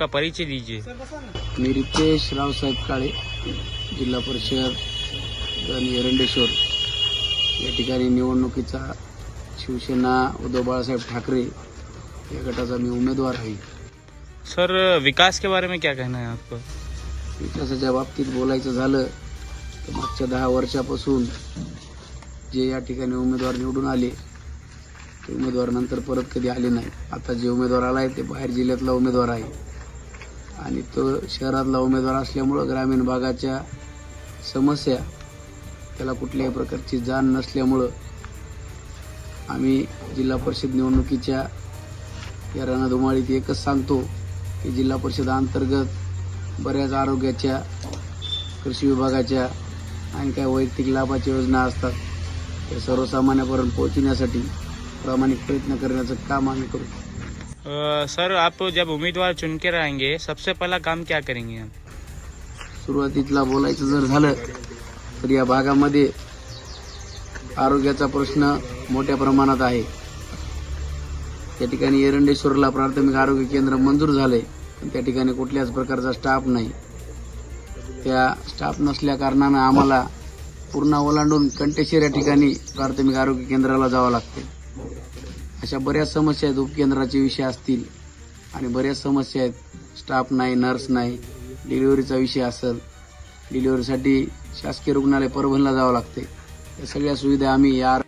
आपका परिचय दीजिए। मी रितेश रावसाहेब काळे जिल्हा परिषद गण एरंडेश्वर. या ठिकाणी निवडणुकीचा शिवसेना उद्धव बाळासाहेब ठाकरे या गटाचा मी उमेदवार आहे. सर विकास के बारे में क्या कहना है आपको? विकासाच्या बाबतीत बोलायचं झालं तर मागच्या दहा वर्षापासून जे या ठिकाणी उमेदवार निवडून आले ते उमेदवार नंतर परत कधी आले नाही. आता जे उमेदवार आला आहे ते बाहेर जिल्ह्यातला उमेदवार आहे. आणि तो शहरातला उमेदवार असल्यामुळं ग्रामीण भागाच्या समस्या त्याला कुठल्याही प्रकारची जाण नसल्यामुळं आम्ही जिल्हा परिषद निवडणुकीच्या या रणधुमाळीत एकच सांगतो की जिल्हा परिषद अंतर्गत बऱ्याच आरोग्याच्या कृषी विभागाच्या आणि काही वैयक्तिक लाभाच्या योजना असतात. त्या सर्वसामान्यापर्यंत पोहोचण्यासाठी प्रामाणिक प्रयत्न करण्याचं काम आम्ही करू सर आप जब उमेदवार चुन के रहेंगे सबसे पहला काम क्या करेंगे आप सुरुवातीला बोलायचं जर झालं तर या भागामध्ये आरोग्याचा प्रश्न मोठ्या प्रमाणात आहे. त्या ठिकाणी एरंडेश्वरला प्राथमिक आरोग्य केंद्र मंजूर झाले पण त्या ठिकाणी कुठल्याच प्रकारचा स्टाफ नाही. त्या स्टाफ नसल्या कारणानं आम्हाला पूर्ण ओलांडून कंटेश्वर या ठिकाणी प्राथमिक आरोग्य केंद्राला जावं लागते अशा बऱ्याच समस्या आहेत उपकेंद्राचे विषय असतील आणि बऱ्याच समस्या आहेत. स्टाफ नाही नर्स नाही डिलिव्हरीचा विषय असेल डिलिव्हरीसाठी शासकीय रुग्णालय परभणीला जावं लागते या सगळ्या सुविधा आम्ही या